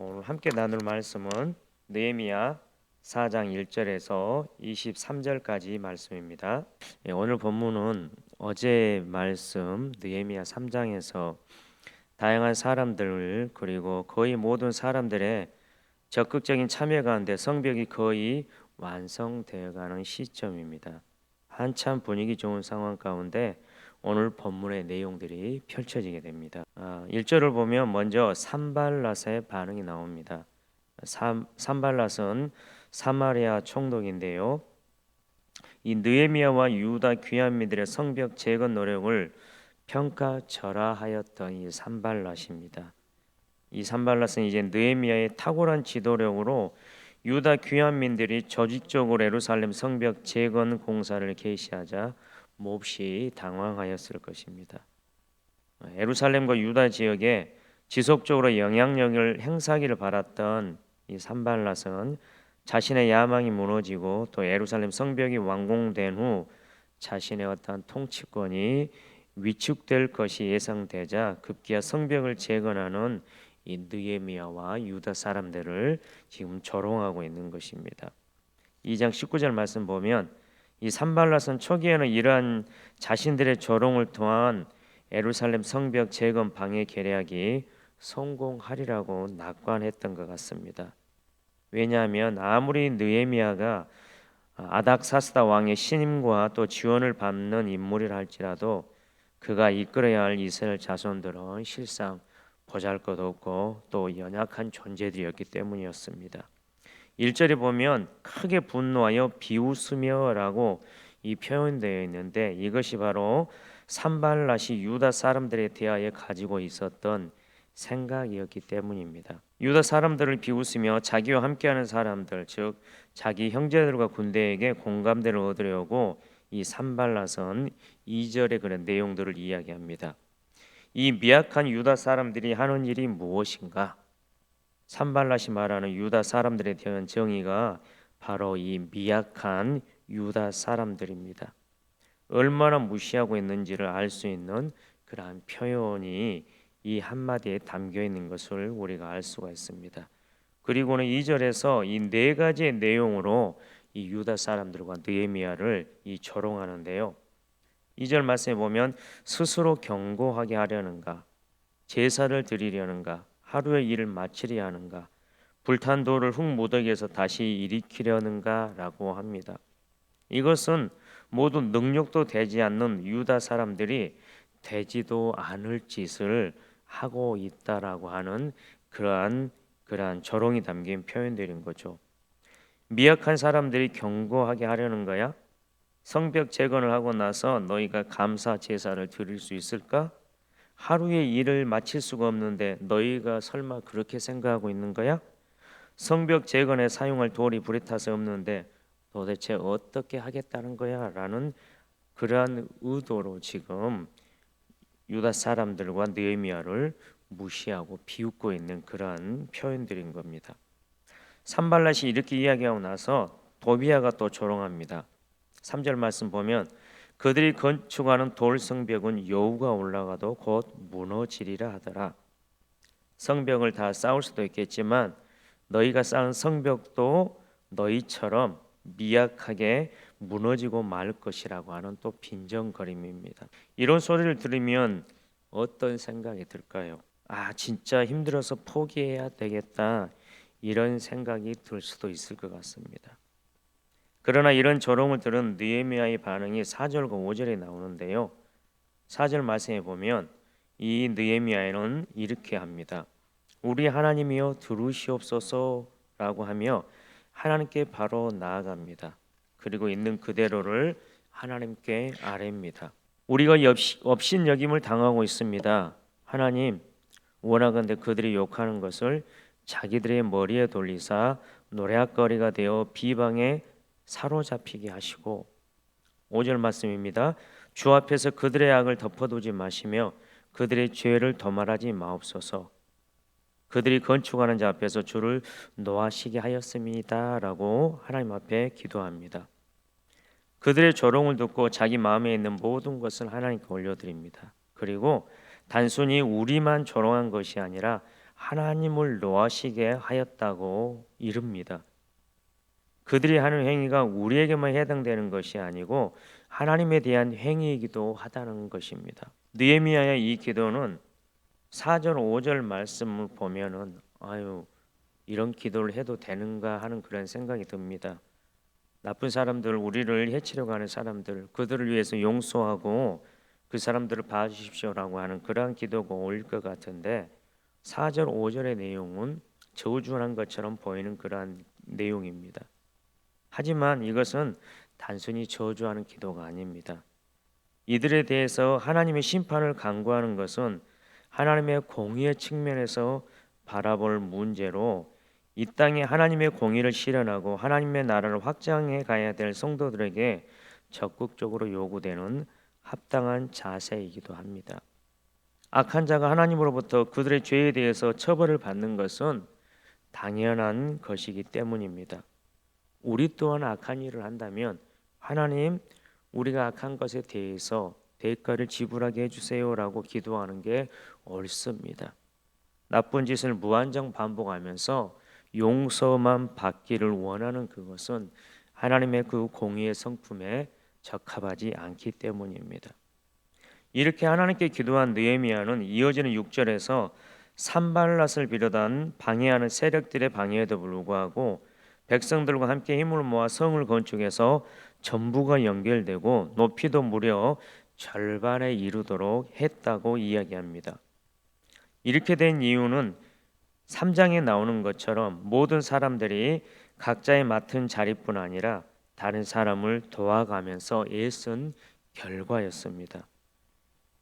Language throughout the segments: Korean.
오늘 함께 나눌 말씀은 느헤미야 4장 1절에서 23절까지 말씀입니다. 예, 오늘 본문은 어제 말씀 느헤미야 3장에서 다양한 사람들 그리고 거의 모든 사람들의 적극적인 참여 가운데 성벽이 거의 완성되어가는 시점입니다. 한참 분위기 좋은 상황 가운데 오늘 본문의 내용들이 펼쳐지게 됩니다. 아, 1절을 보면 먼저 산발랏의 반응이 나옵니다. 산, 산발랏은 사마리아 총독인데요. 이 느헤미야와 유다 귀한미들의 성벽 재건 노력을 평가절하하였던 이 산발랏입니다. 이 산발랏은 이제 느헤미야의 탁월한 지도력으로 유다 귀한민들이 조직적으로 예루살렘 성벽 재건 공사를 개시하자 몹시 당황하였을 것입니다. 예루살렘과 유다 지역에 지속적으로 영향력을 행사하기를 바랐던 이 산발랏은 자신의 야망이 무너지고 또 예루살렘 성벽이 완공된 후 자신의 어떠한 통치권이 위축될 것이 예상되자 급기야 성벽을 재건하는 이 느헤미야와 유다 사람들을 지금 조롱하고 있는 것입니다. 2장 19절 말씀 보면 이 산발랏은 초기에는 이러한 자신들의 조롱을 통한 예루살렘 성벽 재건 방해 계략이 성공하리라고 낙관했던 것 같습니다. 왜냐하면 아무리 느헤미야가 아닥사스다 왕의 신임과 또 지원을 받는 인물이라 할지라도 그가 이끌어야 할 이스라엘 자손들은 실상 보잘것없고 또 연약한 존재들이었기 때문이었습니다. 1절에 보면 크게 분노하여 비웃으며라고 이 표현되어 있는데 이것이 바로 산발랏이 유다 사람들에 대하여 가지고 있었던 생각이었기 때문입니다. 유다 사람들을 비웃으며 자기와 함께하는 사람들 즉 자기 형제들과 군대에게 공감대를 얻으려고 이 산발랏은 2절의 그런 내용들을 이야기합니다. 이 미약한 유다 사람들이 하는 일이 무엇인가? 산발랏이 말하는 유다 사람들에 대한 정의가 바로 이 미약한 유다 사람들입니다. 얼마나 무시하고 있는지를 알 수 있는 그러한 표현이 이 한마디에 담겨 있는 것을 우리가 알 수가 있습니다. 그리고는 2절에서 이 네 가지의 내용으로 이 유다 사람들과 느헤미야를 이 조롱하는데요. 2절 말씀에 보면 스스로 경고하게 하려는가 제사를 드리려는가 하루의 일을 마치려 하는가 불탄 돌을 흙무더기에서 다시 일으키려는가라고 합니다. 이것은 모두 능력도 되지 않는 유다 사람들이 되지도 않을 짓을 하고 있다라고 하는 그러한 그러한 조롱이 담긴 표현들인 거죠. 미약한 사람들이 경고하게 하려는 거야? 성벽 재건을 하고 나서 너희가 감사 제사를 드릴 수 있을까? 하루의 일을 마칠 수가 없는데 너희가 설마 그렇게 생각하고 있는 거야? 성벽 재건에 사용할 돌이 불에 타서 없는데 도대체 어떻게 하겠다는 거야? 라는 그러한 의도로 지금 유다 사람들과 느헤미야를 무시하고 비웃고 있는 그러한 표현들인 겁니다. 산발랏이 이렇게 이야기하고 나서 도비아가 또 조롱합니다. 3절 말씀 보면 그들이 건축하는 돌 성벽은 여우가 올라가도 곧 무너지리라 하더라. 성벽을 다 쌓을 수도 있겠지만 너희가 쌓은 성벽도 너희처럼 미약하게 무너지고 말 것이라고 하는 또 빈정거림입니다. 이런 소리를 들으면 어떤 생각이 들까요? 아, 진짜 힘들어서 포기해야 되겠다. 이런 생각이 들 수도 있을 것 같습니다. 그러나 이런 조롱을 들은 느헤미야의 반응이 4절과 5절에 나오는데요. 4절 말씀에 보면 이 느헤미야는 이렇게 합니다. 우리 하나님이여 들으시옵소서라고 하며 하나님께 바로 나아갑니다. 그리고 있는 그대로를 하나님께 아뢰입니다. 우리가 업신 여김을 당하고 있습니다. 하나님 원하건대 그들이 욕하는 것을 자기들의 머리에 돌리사 노래거리가 되어 비방에 사로잡히게 하시고 5절 말씀입니다. 주 앞에서 그들의 악을 덮어두지 마시며 그들의 죄를 더말하지 마옵소서. 그들이 건축하는 자 앞에서 주를 노하시게 하였습니다라고 하나님 앞에 기도합니다. 그들의 조롱을 듣고 자기 마음에 있는 모든 것을 하나님께 올려드립니다. 그리고 단순히 우리만 조롱한 것이 아니라 하나님을 노하시게 하였다고 이릅니다. 그들이 하는 행위가 우리에게만 해당되는 것이 아니고 하나님에 대한 행위이기도 하다는 것입니다. 느헤미야의 이 기도는 4절 5절 말씀을 보면은 아유 이런 기도를 해도 되는가 하는 그런 생각이 듭니다. 나쁜 사람들 우리를 해치려고 하는 사람들 그들을 위해서 용서하고 그 사람들을 봐주십시오라고 하는 그러한 기도가 올것 같은데 4절 5절의 내용은 저주한 것처럼 보이는 그러한 내용입니다. 하지만 이것은 단순히 저주하는 기도가 아닙니다. 이들에 대해서 하나님의 심판을 강구하는 것은 하나님의 공의의 측면에서 바라볼 문제로 이 땅에 하나님의 공의를 실현하고 하나님의 나라를 확장해 가야 될 성도들에게 적극적으로 요구되는 합당한 자세이기도 합니다. 악한 자가 하나님으로부터 그들의 죄에 대해서 처벌을 받는 것은 당연한 것이기 때문입니다. 우리 또한 악한 일을 한다면 하나님 우리가 악한 것에 대해서 대가를 지불하게 해주세요라고 기도하는 게 옳습니다. 나쁜 짓을 무한정 반복하면서 용서만 받기를 원하는 그것은 하나님의 그 공의의 성품에 적합하지 않기 때문입니다. 이렇게 하나님께 기도한 느헤미야는 이어지는 6절에서 산발랏을 비롯한 방해하는 세력들의 방해에도 불구하고 백성들과 함께 힘을 모아 성을 건축해서 전부가 연결되고 높이도 무려 절반에 이르도록 했다고 이야기합니다. 이렇게 된 이유는 3장에 나오는 것처럼 모든 사람들이 각자의 맡은 자리뿐 아니라 다른 사람을 도와가면서 애쓴 결과였습니다.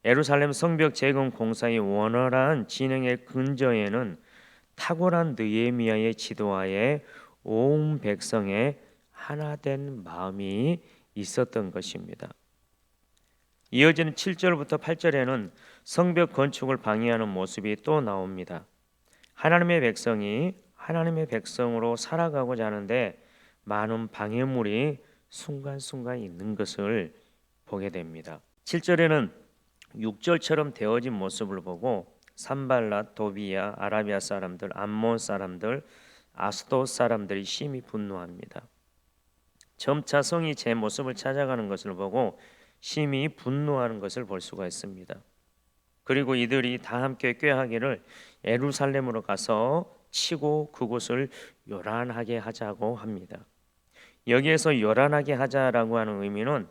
예루살렘 성벽 재건 공사의 원활한 진행의 근저에는 탁월한 느헤미야의 지도하에 온 백성의 하나된 마음이 있었던 것입니다. 이어지는 7절부터 8절에는 성벽 건축을 방해하는 모습이 또 나옵니다. 하나님의 백성이 하나님의 백성으로 살아가고자 하는데 많은 방해물이 순간순간 있는 것을 보게 됩니다. 7절에는 6절처럼 되어진 모습을 보고 산발랏, 도비야, 아라비아 사람들, 암몬 사람들, 아스도 사람들이 심히 분노합니다. 점차 성이 제 모습을 찾아가는 것을 보고 심히 분노하는 것을 볼 수가 있습니다. 그리고 이들이 다 함께 꾀하기를 예루살렘으로 가서 치고 그곳을 요란하게 하자고 합니다. 여기에서 요란하게 하자라고 하는 의미는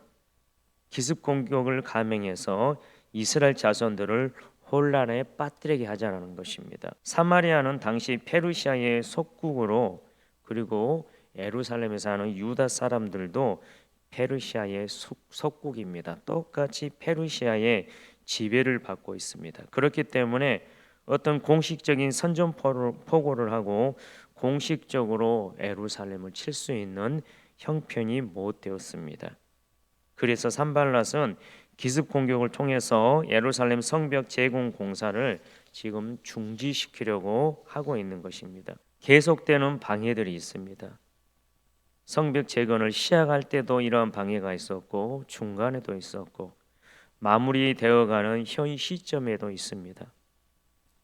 기습 공격을 감행해서 이스라엘 자손들을 혼란에 빠뜨리게 하자라는 것입니다. 사마리아는 당시 페르시아의 속국으로 그리고 예루살렘에 사는 유다 사람들도 페르시아의 속국입니다. 똑같이 페르시아의 지배를 받고 있습니다. 그렇기 때문에 어떤 공식적인 선전포고를 하고 공식적으로 예루살렘을 칠 수 있는 형편이 못 되었습니다. 그래서 산발랏은 기습 공격을 통해서 예루살렘 성벽 재공 공사를 지금 중지시키려고 하고 있는 것입니다. 계속되는 방해들이 있습니다. 성벽 재건을 시작할 때도 이러한 방해가 있었고 중간에도 있었고 마무리되어가는 현 시점에도 있습니다.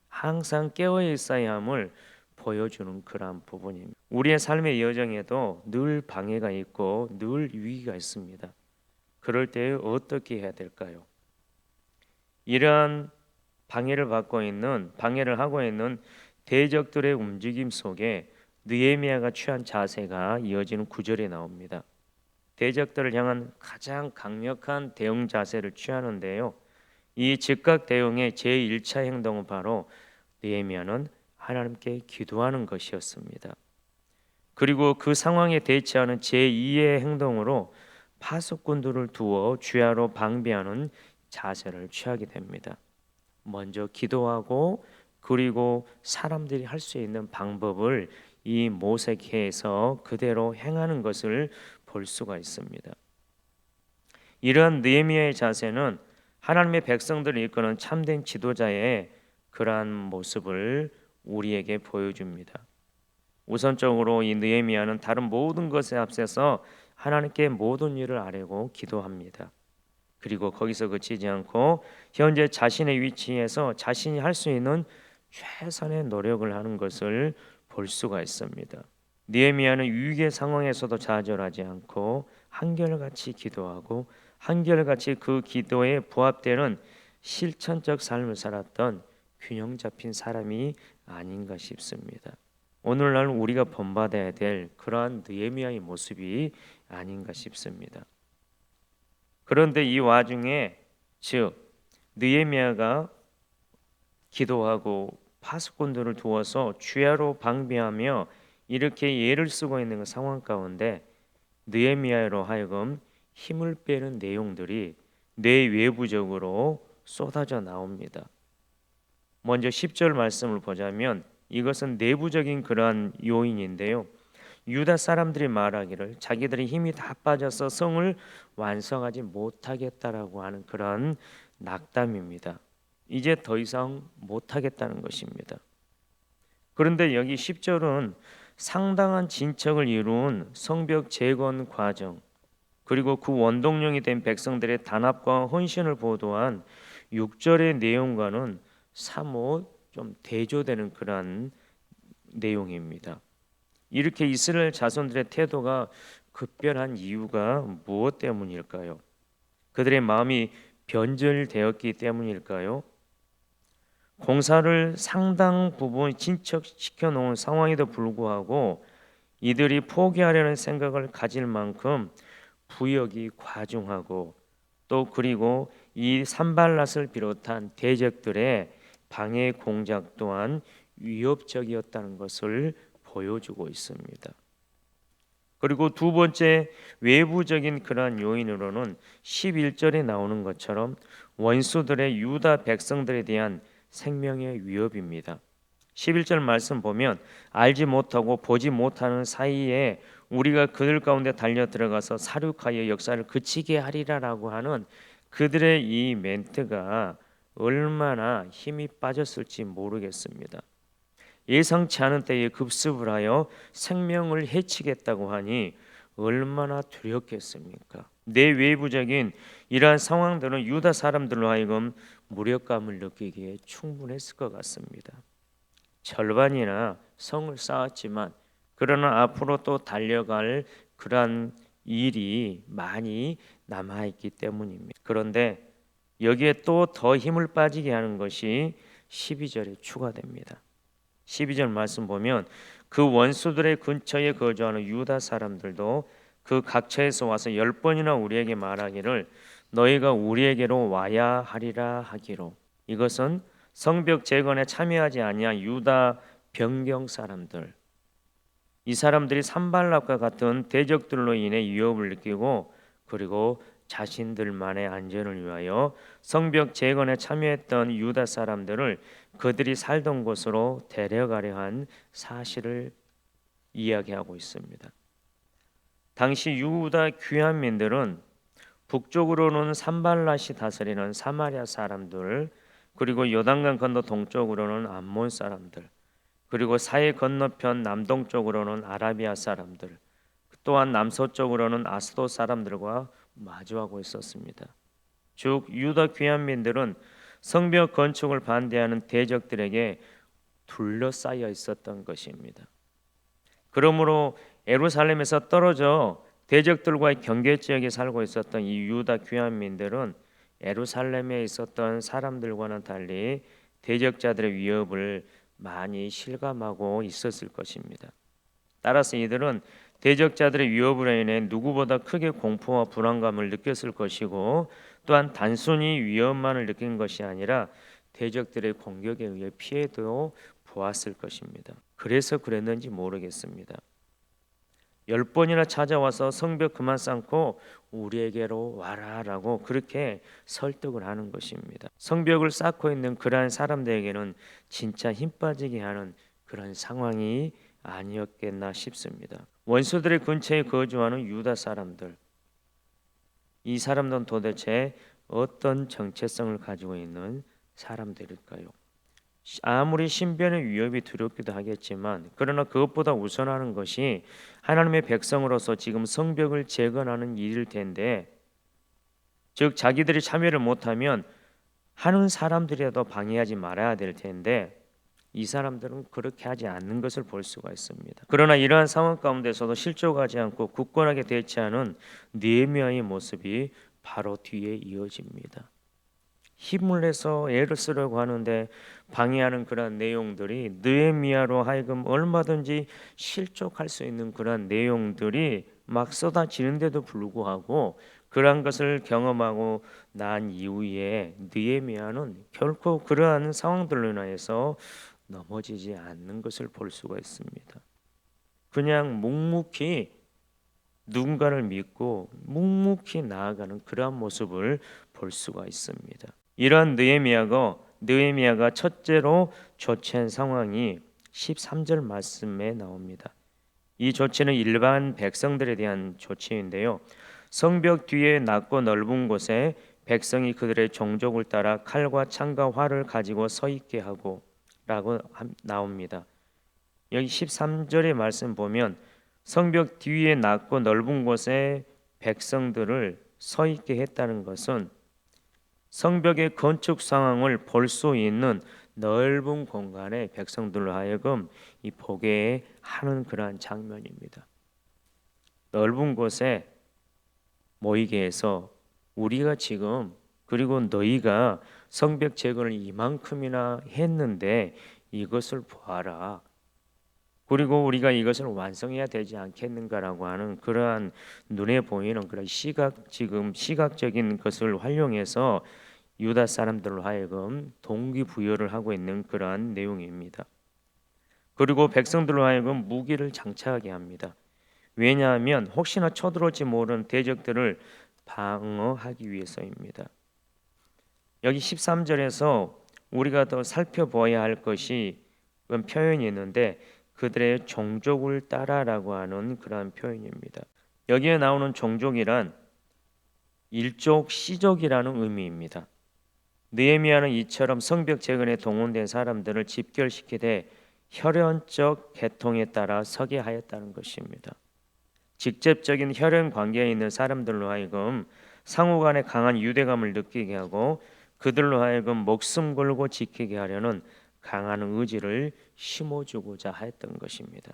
항상 깨어 있어야 함을 보여주는 그러한 부분입니다. 우리의 삶의 여정에도 늘 방해가 있고 늘 위기가 있습니다. 그럴 때 어떻게 해야 될까요? 이러한 방해를 받고 있는 방해를 하고 있는 대적들의 움직임 속에 느헤미야가 취한 자세가 이어지는 구절에 나옵니다. 대적들을 향한 가장 강력한 대응 자세를 취하는데요. 이 즉각 대응의 제1차 행동은 바로 느헤미야는 하나님께 기도하는 것이었습니다. 그리고 그 상황에 대처하는 제2의 행동으로 파수꾼들을 두어 주야로 방비하는 자세를 취하게 됩니다. 먼저 기도하고 그리고 사람들이 할 수 있는 방법을 이 모색해서 그대로 행하는 것을 볼 수가 있습니다. 이러한 느헤미야의 자세는 하나님의 백성들을 이끄는 참된 지도자의 그러한 모습을 우리에게 보여줍니다. 우선적으로 이 느헤미야는 다른 모든 것에 앞서서 하나님께 모든 일을 아뢰고 기도합니다. 그리고 거기서 그치지 않고 현재 자신의 위치에서 자신이 할 수 있는 최선의 노력을 하는 것을 볼 수가 있습니다. 느헤미야는 위기의 상황에서도 좌절하지 않고 한결같이 기도하고 한결같이 그 기도에 부합되는 실천적 삶을 살았던 균형 잡힌 사람이 아닌가 싶습니다. 오늘날 우리가 본받아야 될 그러한 느헤미야의 모습이 아닌가 싶습니다. 그런데 이 와중에 즉 느헤미야가 기도하고 파수꾼들을 두어서 주야로 방비하며 이렇게 예를 쓰고 있는 그 상황 가운데 느헤미야로 하여금 힘을 빼는 내용들이 뇌 외부적으로 쏟아져 나옵니다. 먼저 10절 말씀을 보자면 이것은 내부적인 그러한 요인인데요. 유다 사람들이 말하기를 자기들의 힘이 다 빠져서 성을 완성하지 못하겠다라고 하는 그런 낙담입니다. 이제 더 이상 못하겠다는 것입니다. 그런데 여기 10절은 상당한 진척을 이룬 성벽 재건 과정 그리고 그 원동력이 된 백성들의 단합과 헌신을 보도한 6절의 내용과는 사뭇 좀 대조되는 그러한 내용입니다. 이렇게 이스라엘 자손들의 태도가 급변한 이유가 무엇 때문일까요? 그들의 마음이 변절되었기 때문일까요? 공사를 상당 부분 진척시켜 놓은 상황에도 불구하고 이들이 포기하려는 생각을 가질 만큼 부역이 과중하고 또 그리고 이 산발랏을 비롯한 대적들의 방해 공작 또한 위협적이었다는 것을 보여주고 있습니다. 그리고 두 번째 외부적인 그러한 요인으로는 11절에 나오는 것처럼 원수들의 유다 백성들에 대한 생명의 위협입니다. 11절 말씀 보면 알지 못하고 보지 못하는 사이에 우리가 그들 가운데 달려 들어가서 사륙하여 역사를 그치게 하리라라고 하는 그들의 이 멘트가 얼마나 힘이 빠졌을지 모르겠습니다. 예상치 않은 때에 급습을 하여 생명을 해치겠다고 하니 얼마나 두렵겠습니까? 내 외부적인 이러한 상황들은 유다 사람들로 하여금 무력감을 느끼기에 충분했을 것 같습니다. 절반이나 성을 쌓았지만 그러나 앞으로 또 달려갈 그러한 일이 많이 남아 있기 때문입니다. 그런데 여기에 또 더 힘을 빠지게 하는 것이 12절에 추가됩니다. 12절 말씀 보면 그 원수들의 근처에 거주하는 유다 사람들도 그 각처에서 와서 열 번이나 우리에게 말하기를 너희가 우리에게로 와야 하리라 하기로 이것은 성벽 재건에 참여하지 아니한 유다 변경 사람들 이 사람들이 산발락과 같은 대적들로 인해 위협을 느끼고 그리고 자신들만의 안전을 위하여 성벽 재건에 참여했던 유다 사람들을 그들이 살던 곳으로 데려가려 한 사실을 이야기하고 있습니다. 당시 유다 귀환민들은 북쪽으로는 산발랏이 다스리는 사마리아 사람들 그리고 요단강 건너 동쪽으로는 암몬 사람들 그리고 사해 건너편 남동쪽으로는 아라비아 사람들 또한 남서쪽으로는 아스도 사람들과 마주하고 있었습니다. 즉 유다 귀환민들은 성벽 건축을 반대하는 대적들에게 둘러싸여 있었던 것입니다. 그러므로 에루살렘에서 떨어져 대적들과의 경계 지역에 살고 있었던 이 유다 귀환민들은 에루살렘에 있었던 사람들과는 달리 대적자들의 위협을 많이 실감하고 있었을 것입니다. 따라서 이들은 대적자들의 위협으로 인해 누구보다 크게 공포와 불안감을 느꼈을 것이고 또한 단순히 위협만을 느낀 것이 아니라 대적들의 공격에 의해 피해도 보았을 것입니다. 그래서 그랬는지 모르겠습니다. 열 번이나 찾아와서 성벽 그만 쌓고 우리에게로 와라라고 그렇게 설득을 하는 것입니다. 성벽을 쌓고 있는 그러한 사람들에게는 진짜 힘 빠지게 하는 그런 상황이 아니었겠나 싶습니다. 원수들의 근처에 거주하는 유다 사람들 이 사람들은 도대체 어떤 정체성을 가지고 있는 사람들일까요? 아무리 신변의 위협이 두렵기도 하겠지만 그러나 그것보다 우선하는 것이 하나님의 백성으로서 지금 성벽을 재건하는 일일 텐데 즉 자기들이 참여를 못하면 하는 사람들이라도 방해하지 말아야 될 텐데 이 사람들은 그렇게 하지 않는 것을 볼 수가 있습니다. 그러나 이러한 상황 가운데서도 실족하지 않고 굳건하게 대치하는 느헤미야의 모습이 바로 뒤에 이어집니다. 힘을 내서 애를 쓰려고 하는데 방해하는 그런 내용들이 느헤미야로 하여금 얼마든지 실족할 수 있는 그런 내용들이 막 쏟아지는데도 불구하고 그러한 것을 경험하고 난 이후에 느헤미야는 결코 그러한 상황들로 인하여서 넘어지지 않는 것을 볼 수가 있습니다. 그냥 묵묵히 누군가를 믿고 묵묵히 나아가는 그러한 모습을 볼 수가 있습니다. 이러한 느헤미야가 느헤미야가 첫째로 조치한 상황이 13절 말씀에 나옵니다. 이 조치는 일반 백성들에 대한 조치인데요. 성벽 뒤에 낮고 넓은 곳에 백성이 그들의 종족을 따라 칼과 창과 활을 가지고 서 있게 하고 라고 나옵니다. 여기 13절의 말씀 보면 성벽 뒤에 낮고 넓은 곳에 백성들을 서 있게 했다는 것은 성벽의 건축 상황을 볼 수 있는 넓은 공간에 백성들로 하여금 이 보게 하는 그러한 장면입니다. 넓은 곳에 모이게 해서 우리가 지금 그리고 너희가 성벽 재건을 이만큼이나 했는데 이것을 보아라. 그리고 우리가 이것을 완성해야 되지 않겠는가라고 하는 그러한 눈에 보이는 그런 시각 지금 시각적인 것을 활용해서 유다 사람들로 하여금 동기 부여를 하고 있는 그러한 내용입니다. 그리고 백성들로 하여금 무기를 장착하게 합니다. 왜냐하면 혹시나 쳐들어올지 모르는 대적들을 방어하기 위해서입니다. 여기 13절에서 우리가 더 살펴보아야 할 것이 그런 표현이 있는데 그들의 종족을 따라라고 하는 그러한 표현입니다. 여기에 나오는 종족이란 일족 시족이라는 의미입니다. 느헤미야는 이처럼 성벽 재건에 동원된 사람들을 집결시키되 혈연적 계통에 따라 서게 하였다는 것입니다. 직접적인 혈연 관계에 있는 사람들로 하여금 상호간에 강한 유대감을 느끼게 하고 그들로 하여금 목숨 걸고 지키게 하려는 강한 의지를 심어주고자 했던 것입니다.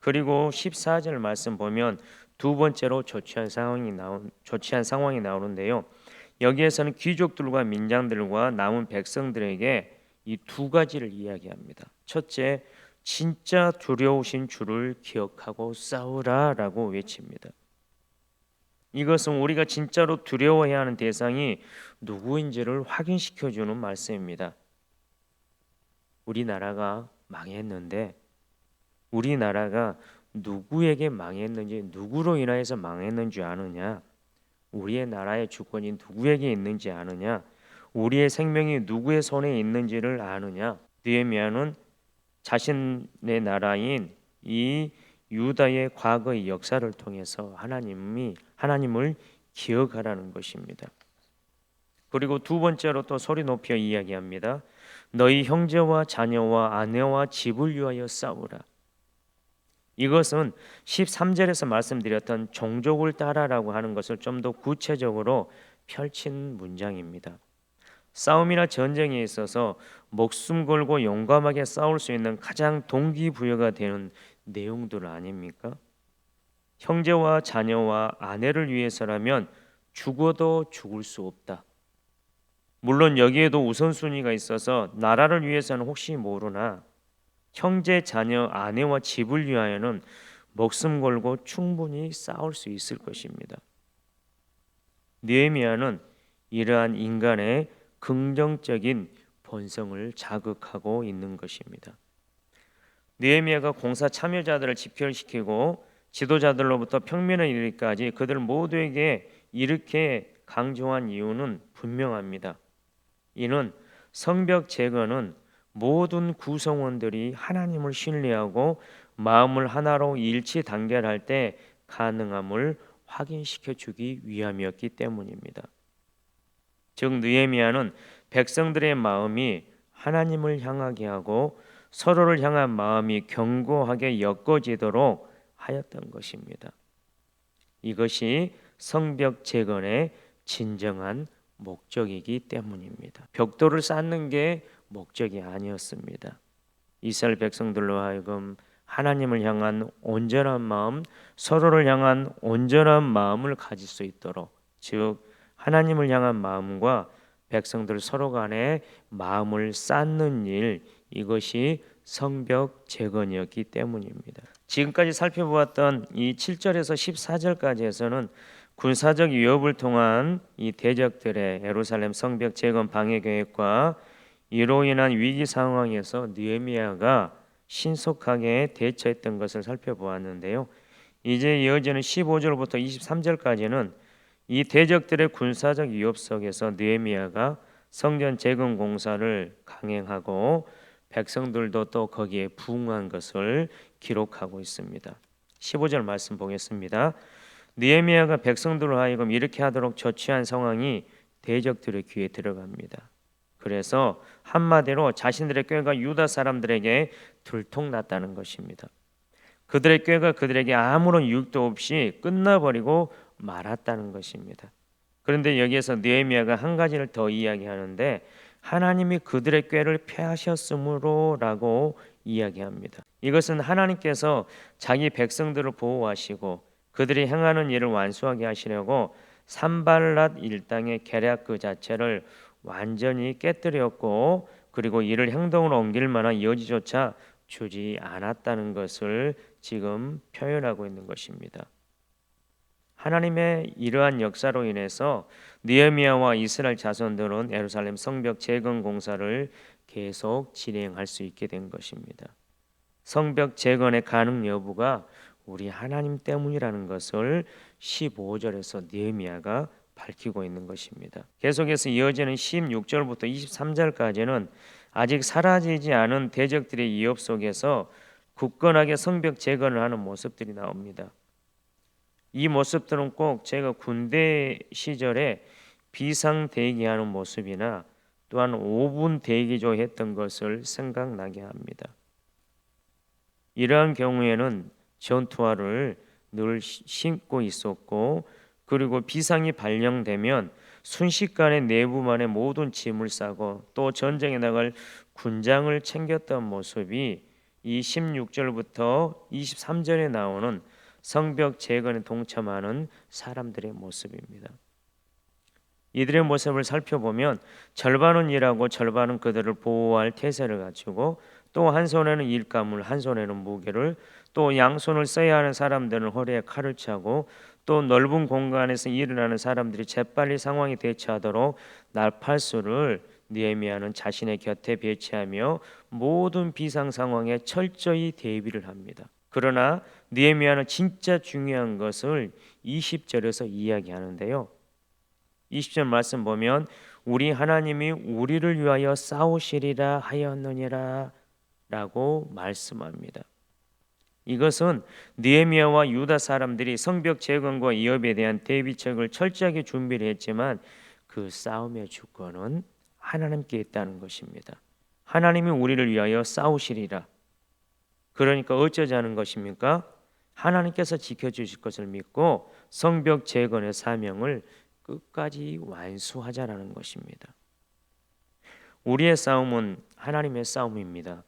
그리고 14절 말씀 보면 두 번째로 조치한 상황이 나온 조치한 상황이 나오는데요. 여기에서는 귀족들과 민장들과 남은 백성들에게 이 두 가지를 이야기합니다. 첫째, 진짜 두려우신 주를 기억하고 싸우라라고 외칩니다. 이것은 우리가 진짜로 두려워해야 하는 대상이 누구인지를 확인시켜 주는 말씀입니다. 우리나라가 망했는데 우리나라가 누구에게 망했는지 누구로 인하여서 망했는지 아느냐? 우리의 나라의 주권이 누구에게 있는지 아느냐? 우리의 생명이 누구의 손에 있는지를 아느냐? 느헤미야는 자신의 나라인 이 유다의 과거의 역사를 통해서 하나님이 하나님을 기억하라는 것입니다. 그리고 두 번째로 또 소리 높여 이야기합니다. 너희 형제와 자녀와 아내와 집을 위하여 싸우라. 이것은 13절에서 말씀드렸던 종족을 따라라고 하는 것을 좀 더 구체적으로 펼친 문장입니다. 싸움이나 전쟁에 있어서 목숨 걸고 용감하게 싸울 수 있는 가장 동기부여가 되는 내용들 아닙니까? 형제와 자녀와 아내를 위해서라면 죽어도 죽을 수 없다. 물론 여기에도 우선순위가 있어서 나라를 위해서는 혹시 모르나 형제, 자녀, 아내와 집을 위하여는 목숨 걸고 충분히 싸울 수 있을 것입니다. 느헤미야는 이러한 인간의 긍정적인 본성을 자극하고 있는 것입니다. 느헤미야가 공사 참여자들을 집결시키고 지도자들로부터 평면에 이르기까지 그들 모두에게 이렇게 강조한 이유는 분명합니다. 이는 성벽 재건은 모든 구성원들이 하나님을 신뢰하고 마음을 하나로 일치 단결할 때 가능함을 확인시켜 주기 위함이었기 때문입니다. 즉 느헤미야는 백성들의 마음이 하나님을 향하게 하고 서로를 향한 마음이 견고하게 엮어지도록 하였던 것입니다. 이것이 성벽 재건의 진정한 목적이기 때문입니다. 벽돌을 쌓는 게 목적이 아니었습니다. 이스라엘 백성들로 하여금 하나님을 향한 온전한 마음, 서로를 향한 온전한 마음을 가질 수 있도록 즉 하나님을 향한 마음과 백성들 서로 간에 마음을 쌓는 일 이것이 성벽 재건이었기 때문입니다. 지금까지 살펴보았던 이 7절에서 14절까지에서는 군사적 위협을 통한 이 대적들의 예루살렘 성벽 재건 방해 계획과 이로 인한 위기 상황에서 느헤미야가 신속하게 대처했던 것을 살펴보았는데요. 이제 이어지는 15절부터 23절까지는 이 대적들의 군사적 위협 속에서 느헤미야가 성전 재건 공사를 강행하고 백성들도 또 거기에 부응한 것을 기록하고 있습니다. 15절 말씀 보겠습니다. 느헤미야가 백성들로 하여금 이렇게 하도록 조치한 상황이 대적들의 귀에 들어갑니다. 그래서 한마디로 자신들의 꾀가 유다 사람들에게 들통났다는 것입니다. 그들의 꾀가 그들에게 아무런 유익도 없이 끝나버리고 말았다는 것입니다. 그런데 여기에서 느헤미야가 한 가지를 더 이야기하는데 하나님이 그들의 꾀를 패하셨으므로라고 이야기합니다. 이것은 하나님께서 자기 백성들을 보호하시고 그들이 행하는 일을 완수하게 하시려고 산발랏 일당의 계략 그 자체를 완전히 깨뜨렸고 그리고 이를 행동으로 옮길 만한 여지조차 주지 않았다는 것을 지금 표현하고 있는 것입니다. 하나님의 이러한 역사로 인해서 느헤미야와 이스라엘 자손들은 예루살렘 성벽 재건 공사를 계속 진행할 수 있게 된 것입니다. 성벽 재건의 가능 여부가 우리 하나님 때문이라는 것을 15절에서 느헤미야가 밝히고 있는 것입니다. 계속해서 이어지는 16절부터 23절까지는 아직 사라지지 않은 대적들의 위협 속에서 굳건하게 성벽 재건을 하는 모습들이 나옵니다. 이 모습들은 꼭 제가 군대 시절에 비상 대기하는 모습이나 또한 5분 대기조 했던 것을 생각나게 합니다. 이러한 경우에는 전투화를 늘 신고 있었고 그리고 비상이 발령되면 순식간에 내부만의 모든 짐을 싸고 또 전쟁에 나갈 군장을 챙겼던 모습이 이 16절부터 23절에 나오는 성벽 재건에 동참하는 사람들의 모습입니다. 이들의 모습을 살펴보면 절반은 일하고 절반은 그들을 보호할 태세를 갖추고 또 한 손에는 일감을 한 손에는 무게를 또 양손을 써야 하는 사람들은 허리에 칼을 차고 또 넓은 공간에서 일어나는 사람들이 재빨리 상황에 대처하도록 날팔수를 니에미아는 자신의 곁에 배치하며 모든 비상 상황에 철저히 대비를 합니다. 그러나 느헤미야는 진짜 중요한 것을 20절에서 이야기하는데요. 20절 말씀 보면 우리 하나님이 우리를 위하여 싸우시리라 하였느니라 라고 말씀합니다. 이것은 느헤미야와 유다 사람들이 성벽 재건과 이업에 대한 대비책을 철저하게 준비를 했지만 그 싸움의 주권은 하나님께 있다는 것입니다. 하나님이 우리를 위하여 싸우시리라. 그러니까 어쩌자는 것입니까? 하나님께서 지켜주실 것을 믿고 성벽 재건의 사명을 끝까지 완수하자라는 것입니다. 우리의 싸움은 하나님의 싸움입니다.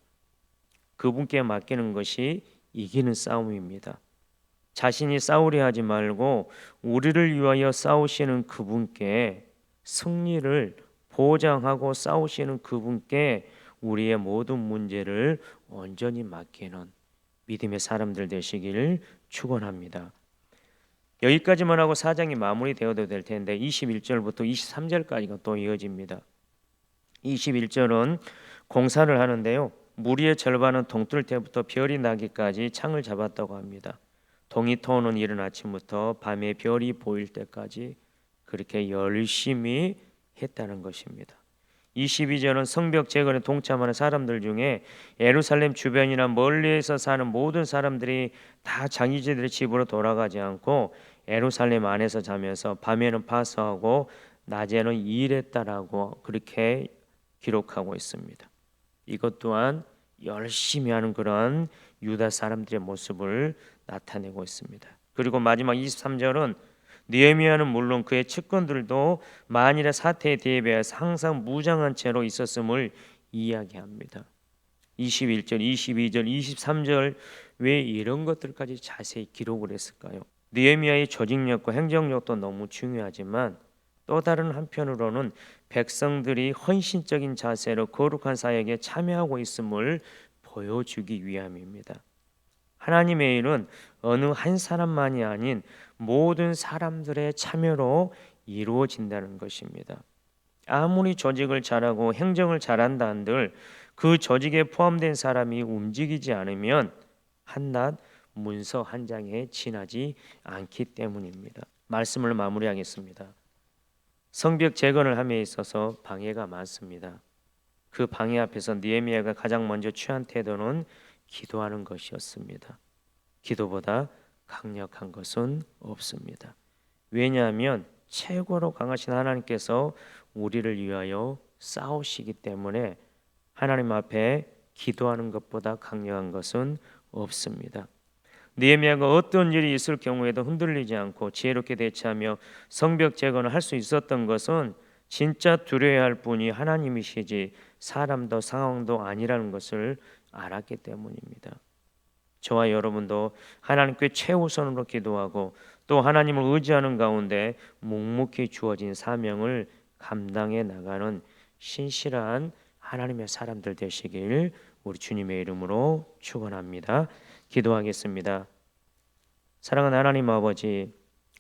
그분께 맡기는 것이 이기는 싸움입니다. 자신이 싸우려 하지 말고 우리를 위하여 싸우시는 그분께 승리를 보장하고 싸우시는 그분께 우리의 모든 문제를 온전히 맡기는 믿음의 사람들 되시기를 축원합니다. 여기까지만 하고 사장이 마무리되어도 될 텐데 21절부터 23절까지가 또 이어집니다. 21절은 공사를 하는데요. 무리의 절반은 동뜰 때부터 별이 나기까지 창을 잡았다고 합니다. 동이 터오는 이른 아침부터 밤에 별이 보일 때까지 그렇게 열심히 했다는 것입니다. 22절은 성벽 재건에 동참하는 사람들 중에 예루살렘 주변이나 멀리에서 사는 모든 사람들이 다 자기들의 집으로 돌아가지 않고 예루살렘 안에서 자면서 밤에는 파수하고 낮에는 일했다라고 그렇게 기록하고 있습니다. 이것 또한 열심히 하는 그런 유다 사람들의 모습을 나타내고 있습니다. 그리고 마지막 23절은 느헤미야는 물론 그의 측근들도 만일의 사태에 대비해서 항상 무장한 채로 있었음을 이야기합니다. 21절, 22절, 23절 왜 이런 것들까지 자세히 기록을 했을까요? 느헤미야의 조직력과 행정력도 너무 중요하지만 또 다른 한편으로는 백성들이 헌신적인 자세로 거룩한 사역에 참여하고 있음을 보여주기 위함입니다. 하나님의 일은 어느 한 사람만이 아닌 모든 사람들의 참여로 이루어진다는 것입니다. 아무리 조직을 잘하고 행정을 잘한다 한들 그 조직에 포함된 사람이 움직이지 않으면 한낱 문서 한 장에 지나지 않기 때문입니다. 말씀을 마무리하겠습니다. 성벽 재건을 함에 있어서 방해가 많습니다. 그 방해 앞에서 니에미아가 가장 먼저 취한 태도는 기도하는 것이었습니다. 기도보다 강력한 것은 없습니다. 왜냐하면 최고로 강하신 하나님께서 우리를 위하여 싸우시기 때문에 하나님 앞에 기도하는 것보다 강력한 것은 없습니다. 느헤미야가 어떤 일이 있을 경우에도 흔들리지 않고 지혜롭게 대처하며 성벽 재건을 할 수 있었던 것은 진짜 두려워야 할 분이 하나님이시지 사람도 상황도 아니라는 것을 알았기 때문입니다. 저와 여러분도 하나님께 최우선으로 기도하고 또 하나님을 의지하는 가운데 묵묵히 주어진 사명을 감당해 나가는 신실한 하나님의 사람들 되시길 우리 주님의 이름으로 축원합니다. 기도하겠습니다. 사랑하는 하나님 아버지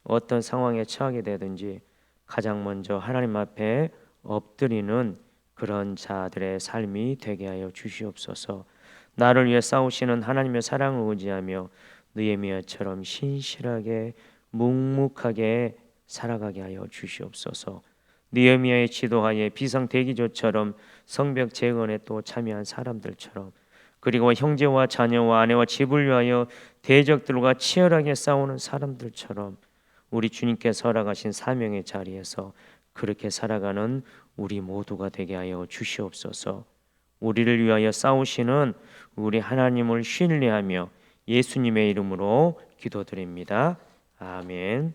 어떤 상황에 처하게 되든지 가장 먼저 하나님 앞에 엎드리는 그런 자들의 삶이 되게 하여 주시옵소서. 나를 위해 싸우시는 하나님의 사랑을 의지하며 느헤미야처럼 신실하게 묵묵하게 살아가게 하여 주시옵소서. 느헤미야의 지도하에 비상 대기조처럼 성벽 재건에 또 참여한 사람들처럼 그리고 형제와 자녀와 아내와 집을 위하여 대적들과 치열하게 싸우는 사람들처럼 우리 주님께서 허락하신 사명의 자리에서 그렇게 살아가는 우리 모두가 되게 하여 주시옵소서. 우리를 위하여 싸우시는 우리 하나님을 신뢰하며 예수님의 이름으로 기도드립니다. 아멘.